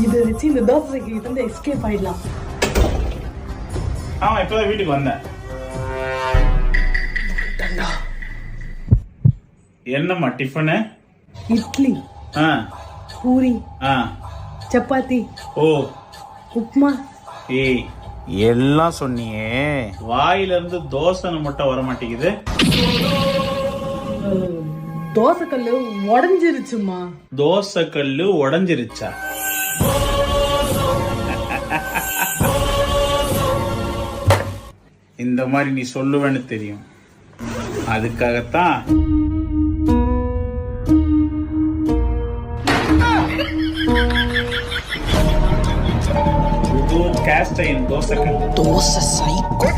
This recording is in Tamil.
இதை வச்சு இந்த தோசை கிட்ட இருந்து எஸ்கேப் ஆயிடலாம். ஆமா இப்பதான் வீட்டுக்கு வந்தேன். என்னம்மா டிஃபனு இட்லி ஆ. பூரி ஆ. சப்பாத்தி ஓ. உப்மா ஏய். எல்லாம் சொன்னியே. வாயில இருந்து தோசைன்னு மட்டும் வர மாட்டேங்குது தோசை கல்லு உடஞ்சிருச்சுமா தோசை கல்லு உடஞ்சிருச்சா? இந்த மாதிரி நீ சொல்லுவேன்னு தெரியும். அதுக்காகத்தான். தோசை சைக்கோ.